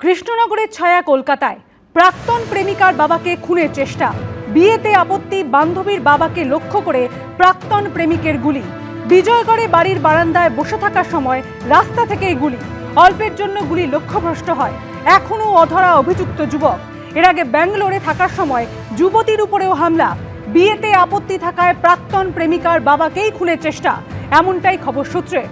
কৃষ্ণনগরের ছায়া কলকাতায়। প্রাক্তন প্রেমিকার বাবাকে খুনের চেষ্টা। বিয়েতে আপত্তি বান্ধবীর বাবাকে লক্ষ্য করে প্রাক্তন প্রেমিকের গুলি। বিজয়গড়ে বাড়ির বারান্দায় বসে থাকার সময় রাস্তা থেকেই গুলি। অল্পের জন্য গুলি লক্ষ্যভ্রষ্ট হয়। এখনও অধরা অভিযুক্ত যুবক। এর আগে ব্যাঙ্গালোরে থাকার সময় যুবতীর উপরেও হামলা। বিয়েতে আপত্তি থাকায় প্রাক্তন প্রেমিকার বাবাকেই খুনের চেষ্টা। এমনটাই খবর সূত্রে।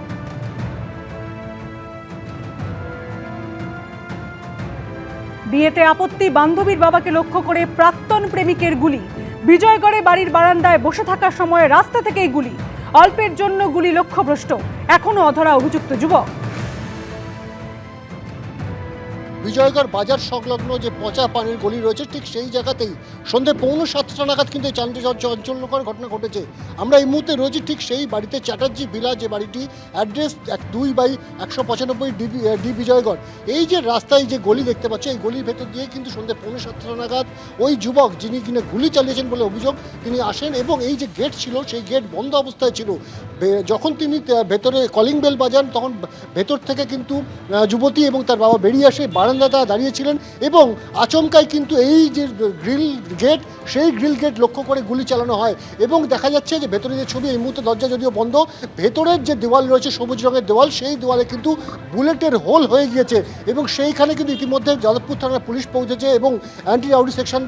বিয়েতে আপত্তি বান্ধবীর বাবাকে লক্ষ্য করে প্রাক্তন প্রেমিকের গুলি। বিজয়গড়ে বাড়ির বারান্দায় বসে থাকার সময় রাস্তা থেকেই গুলি। অল্পের জন্য গুলি লক্ষ্যভ্রষ্ট। এখনও অধরা অভিযুক্ত যুবক। বিজয়গড় বাজার সংলগ্ন যে পচা পানির গলি রয়েছে, ঠিক সেই জায়গাতেই সন্ধে পৌনে সাতটা নাগাদ কিন্তু এই চাঞ্চল্যকর ঘটনা ঘটেছে। আমরা এই মুহূর্তে রয়েছি ঠিক সেই বাড়িতে। চ্যাটার্জি বিলা যে বাড়িটি, অ্যাড্রেস এক দুই বাই একশো পঁচানব্বই ডি ডি বিজয়গড়। এই যে রাস্তায় যে গলি দেখতে পাচ্ছি, এই গলির ভেতর দিয়ে কিন্তু সন্ধে পৌনে সাতটা নাগাদ ওই যুবক যিনি কিনা গুলি চালিয়েছেন বলে অভিযোগ তিনি আসেন এবং এই যে গেট ছিল, সেই গেট বন্ধ অবস্থায় ছিল। যখন তিনি ভেতরে কলিং বেল বাজান, তখন ভেতর থেকে কিন্তু যুবতী এবং তার বাবা বেরিয়ে আসে বারান্দাটা দাঁড়িয়েছিলেন এবং আচমকাই কিন্তু এই যে গ্রিল গেট, সেই গ্রিল গেট লক্ষ্য করে গুলি চালানো হয় এবং দেখা যাচ্ছে যে ভেতরে যে ছবি, এই মুহূর্তে দরজা যদিও বন্ধ, ভেতরের যে দেওয়াল রয়েছে, সবুজ রঙের দেওয়াল, সেই দেওয়ালে কিন্তু বুলেটের হোল হয়ে গিয়েছে এবং সেইখানে কিন্তু ইতিমধ্যে যাদবপুর থানার পুলিশ পৌঁছেছে এবং অ্যান্টি রাউডি সেকশন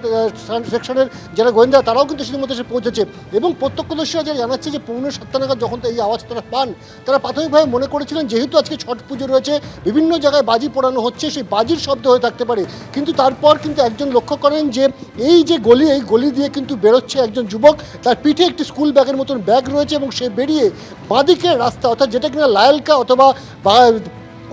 সেকশনের যারা গোয়েন্দা, তারাও কিন্তু ইতিমধ্যে এসে পৌঁছেছে এবং প্রত্যক্ষদর্শীরা যারা জানাচ্ছে যে পৌনে সাতটা নাগাদ যখন এই আওয়াজ তারা পান, তারা প্রাথমিকভাবে মনে করেছিলেন যেহেতু আজকে ছট পুজো রয়েছে, বিভিন্ন জায়গায় বাজি পোড়ানো হচ্ছে, সেই বাজির শব্দ হয়ে থাকতে পারে। কিন্তু তারপর কিন্তু একজন লক্ষ্য করেন যে, এই যে গলি, এই গলি দিয়ে কিন্তু বেরোচ্ছে একজন যুবক। তার পিঠে একটি স্কুল ব্যাগের মতন ব্যাগ রয়েছে এবং সে বেরিয়ে বাঁদিকের রাস্তা, অর্থাৎ যেটা কিনা লায়লকা অথবা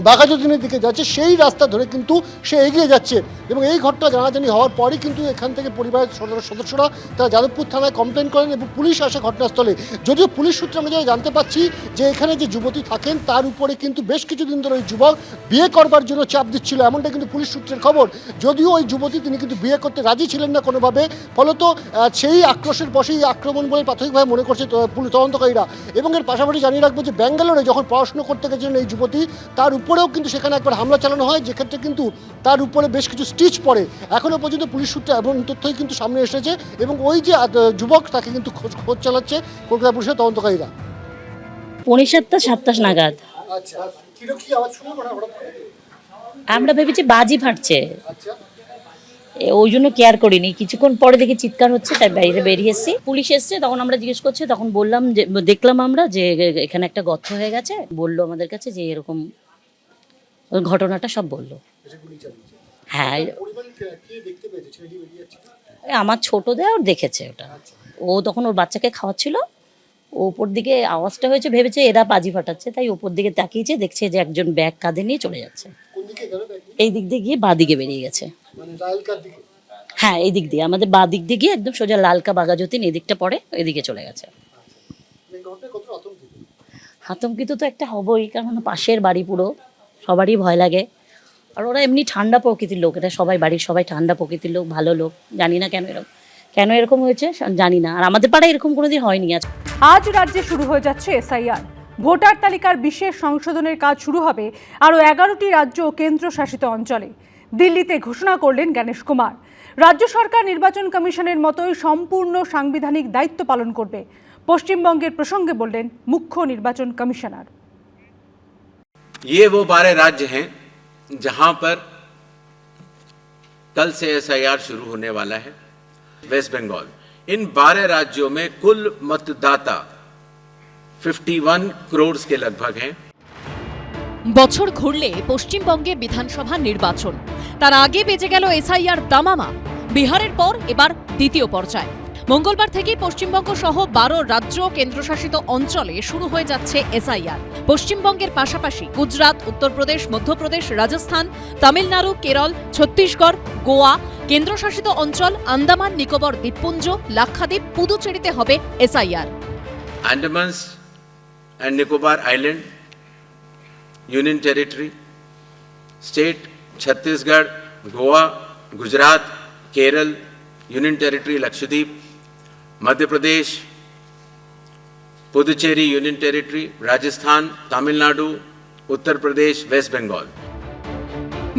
বাঘাযতীনের দিকে যাচ্ছে, সেই রাস্তা ধরে কিন্তু সে এগিয়ে যাচ্ছে। এবং এই ঘটনা জানাজানি হওয়ার পরই কিন্তু এখান থেকে পরিবারের সদস্য- সদস্যরা তারা যাদবপুর থানায় কমপ্লেন করেন এবং পুলিশ আসে ঘটনাস্থলে। যদিও পুলিশ সূত্রে আমরা যেটা জানতে পাচ্ছি যে এখানে যে যুবতী থাকেন, তার উপরে কিন্তু বেশ কিছুদিন ধরে ওই যুবক বিয়ে করবার জন্য চাপ দিচ্ছিল এমনটা কিন্তু পুলিশ সূত্রের খবর। যদিও ওই যুবতী তিনি কিন্তু বিয়ে করতে রাজি ছিলেন না কোনোভাবে, ফলত সেই আক্রোশের বসেই আক্রমণ বলে প্রাথমিকভাবে মনে করছে তদন্তকারীরা। এবং এর পাশাপাশি জানিয়ে রাখব যে ব্যাঙ্গালোরে যখন পড়াশুনো করতে গেছিলেন এই যুবতী, তার উপরেও কিন্তু সেখানে একবার হামলা চালানো হয় যেক্ষেত্রে কিন্তু তার উপরে বেশ কিছু স্টিচ পড়ে। এখনও পর্যন্ত পুলিশ সূত্রে এবং তথ্যই কিন্তু সামনে এসেছে এবং ওই যে যুবক তাকে কিন্তু খোঁজ খোঁজ চালাচ্ছে কলকাতা পুলিশের তদন্তকারীরা। পৌনে সাতটা সাতটা নাগাদ। আচ্ছা আমরা ভেবেছি বাজি ফাটছে। আচ্ছা। ওই জন্য কেয়ার করিনি। কিছুক্ষণ পরে দেখি চিৎকার হচ্ছে তাই বাইরে বেরিয়ে এসেছি। পুলিশ এসছে তখন আমরা জিজ্ঞেস করছি তখন বললাম যে দেখলাম আমরা যে এখানে একটা গর্ত হয়ে গেছে। বলল আমাদের কাছে যে এরকম ওই ঘটনাটা সব বলল। হ্যাঁ। আমার ছোট দেয় ওর দেখেছে ওটা। ও তখন ওর বাচ্চাকে খাওয়াচ্ছিল। ও ওপর দিকে আওয়াজটা হয়েছে ভেবেছে এরা বাজি ফাটাচ্ছে। তাই ওপর দিকে তাকিয়েছে দেখছে যে একজন ব্যাগ কাঁধে নিয়ে চলে যাচ্ছে। এই দিক দিয়ে গিয়ে বাঁ দিকে বেরিয়ে গেছে। হ্যাঁ এই দিক দিয়ে। আমাদের বাঁ দিক দিয়ে গিয়ে একদম সোজা লালকা বাগাজতিন এদিকটা পড়ে এদিকে চলে গেছে। আতঙ্কিত? আতঙ্কিত তো একটা হবই কারণ পাশের বাড়ি পুরো। সবারই ভয় লাগে। আর ওরা এমনি ঠান্ডা প্রকৃতির লোক, এটা সবাই, বাড়ির সবাই ঠান্ডা প্রকৃতির লোক, ভালো লোক, জানি না কেন এরকম কেন এরকম হয়েছে জানি না। আর আমাদের পাড়ায় এরকম কোনোদিন হয়নি আজ। আজ রাজ্যে শুরু হয়ে যাচ্ছে এসআইআর। ভোটার তালিকার বিশেষ সংশোধনের কাজ শুরু হবে আরও এগারোটি রাজ্য ও কেন্দ্রশাসিত অঞ্চলে। দিল্লিতে ঘোষণা করলেন গণেশ কুমার। রাজ্য সরকার নির্বাচন কমিশনের মতোই সম্পূর্ণ সাংবিধানিক দায়িত্ব পালন করবে। পশ্চিমবঙ্গের প্রসঙ্গে বললেন মুখ্য নির্বাচন কমিশনার। ये वो बारह राज्य हैं जहां पर कल से एसआईआर शुरू होने वाला है वेस्ट बंगाल इन बारह राज्यों में कुल मतदाता 51 करोड़ के लगभग हैं বছর ঘুরলে পশ্চিমবঙ্গে বিধানসভা নির্বাচন তার আগে বেজে গেল এসআইআর দামামা বিহারের পর এবার দ্বিতীয় পর্যায় মঙ্গলবার থেকে পশ্চিমবঙ্গ সহ বারো রাজ্য কেন্দ্রশাসিত অঞ্চলে শুরু হয়ে যাচ্ছে এসআইআর। পশ্চিমবঙ্গের পাশাপাশি গুজরাট উত্তরপ্রদেশ মধ্যপ্রদেশ রাজস্থান তামিলনাড়ু কেরল ছত্তিশগড় গোয়া কেন্দ্রশাসিত অঞ্চল আন্দামান নিকোবর দ্বীপপুঞ্জ লাক্ষাদ্বীপ পুদুচেরিতে হবে SIR. and Nicobar Island, Union Territory, State Chhattisgarh, Goa, Gujarat, Kerala, Union Territory Lakshadweep, Madhya Pradesh, Puducherry Union Territory, Rajasthan, Tamil Nadu, Uttar Pradesh, West Bengal.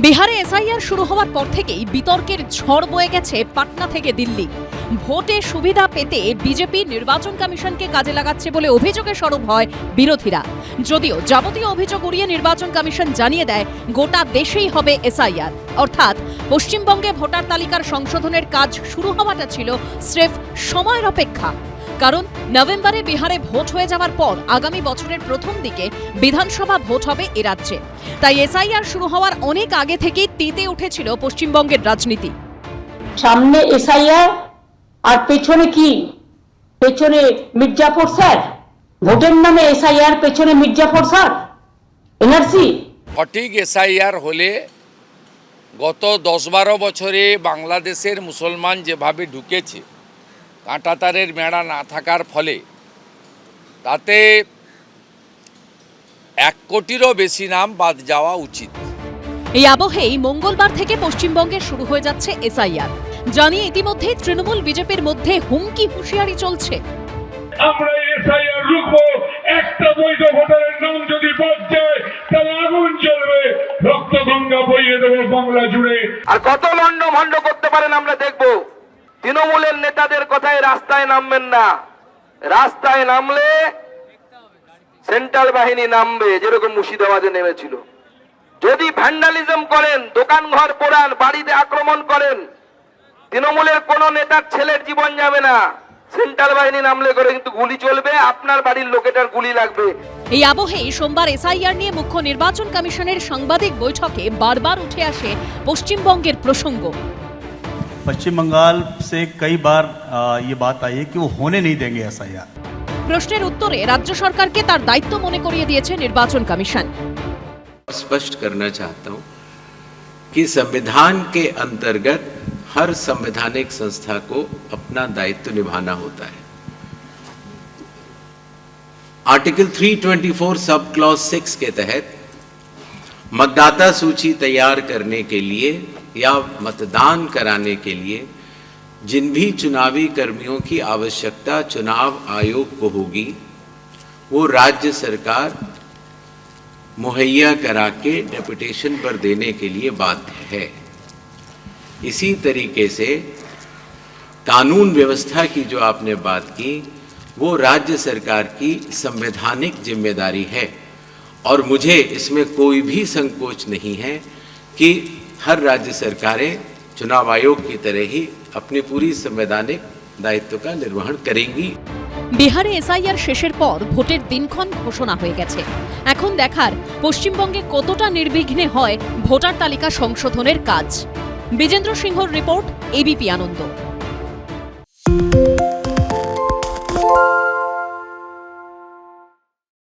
বিহারে এসআইআর শুরু হওয়ার পর থেকেই বিতর্কের ঝড় বয়ে গেছে পাটনা থেকে দিল্লি ভোটে সুবিধা পেতে বিজেপি নির্বাচন কমিশনকে কাজে লাগাচ্ছে বলে অভিযোগে সরব হয় বিরোধীরা। যদিও যাবতীয় অভিযোগ উড়িয়ে নির্বাচন কমিশন জানিয়ে দেয়, গোটা দেশেই হবে এসআইআর। অর্থাৎ, পশ্চিমবঙ্গে ভোটার তালিকার সংশোধনের কাজ শুরু হওয়াটা ছিল স্রেফ সময়ের অপেক্ষা। কারণ, নভেম্বরে বিহারে ভোট হয়ে যাওয়ার পর আগামী বছরের প্রথম দিকে বিধানসভা ভোট হবে এ রাজ্যে। তাই এসআইআর শুরু হওয়ার অনেক আগে থেকেই তেতে উঠেছিল পশ্চিমবঙ্গের রাজনীতি। সামনে এসআইআর আর পেছনে কি? পেছনে মির্জাফর স্যার? ভোটের নামে এসআইআর পেছনে মির্জাফর স্যার? এনআরসি? সঠিক এসআইআর হলে গত দশ বারো বছরে বাংলাদেশের মুসলমান যেভাবে ঢুকেছে কাঁটাতারের মেড়া না থাকার ফলে তাতে এক কোটিরও বেশি নাম বাদ যাওয়া উচিত। এই আবহেই মঙ্গলবার থেকে পশ্চিমবঙ্গে শুরু হয়ে যাচ্ছে এসআইআর জানিয়ে ইতিমধ্যে তৃণমূল বিজেপির মধ্যে হুমকি হুঁশিয়ারি চলছে। আমরা এসআইআর রুখবো একটা বৈধ ভোটারের নাম যদি বাদ যায় তাহলে আগুন জ্বলবে রক্ত গঙ্গা বইয়ে দেবো বাংলা জুড়ে। আর কত লন্ড ভন্ড করতে পারেন আমরা দেখব। তৃণমূলের নেতাদের কথায় রাস্তায় নামবেন না। রাস্তায় নামলে সেন্ট্রাল বাহিনী নামবে যেরকম মুর্শিদাবাদে নেমেছিল। যদি ভ্যান্ডালিজম করেন দোকান ঘর পোড়ান বাড়িতে আক্রমণ করেন তৃণমূলের কোন নেতার ছেলের জীবন যাবে না সেন্ট্রাল বাহিনী নামলে করে কিন্তু গুলি চলবে আপনার বাড়ির লোকেটার গুলি লাগবে এই আবহেই সোমবার এসআইআর নিয়ে মুখ্য নির্বাচন কমিশনের সাংবাদিক বৈঠকে বারবার উঠে আসে পশ্চিমবঙ্গের প্রসঙ্গ पश्चिम बंगाल से कई बार आ, ये बात आई है कि वो होने नहीं देंगे एस প্রশ্নের উত্তরে রাজ্য সরকারকে তার দায়িত্ব মনে করিয়ে দিয়েছে নির্বাচন কমিশন स्पष्ट करना चाहता हूं कि संविधान के अंतर्गत हर संवैधानिक संस्था को अपना दायित्व निभाना होता है। आर्टिकल 324 सब क्लॉज 6 के तहत मतदाता सूची तैयार करने के लिए या मतदान कराने के लिए जिन भी चुनावी कर्मियों की आवश्यकता चुनाव आयोग को होगी, वो राज्य सरकार मुहैया करा के डेपुटेशन पर देने के लिए बाध्य है। इसी तरीके से कानून व्यवस्था की जो आपने बात की वो राज्य सरकार की संवैधानिक जिम्मेदारी है और मुझे इसमें कोई भी संकोच नहीं है कि हर राज्य सरकारें चुनाव आयोग की तरह ही अपनी पूरी संवैधानिक दायित्व का निर्वहन करेंगी বিহারে এসআইআর শেষের পর ভোটের দিনক্ষণ ঘোষণা হয়ে গেছে এখন দেখার পশ্চিমবঙ্গে কতটা নির্বিঘ্নে হয় ভোটার তালিকা সংশোধনের কাজ বিজেন্দ্র সিংহর রিপোর্ট এবিপি আনন্দ।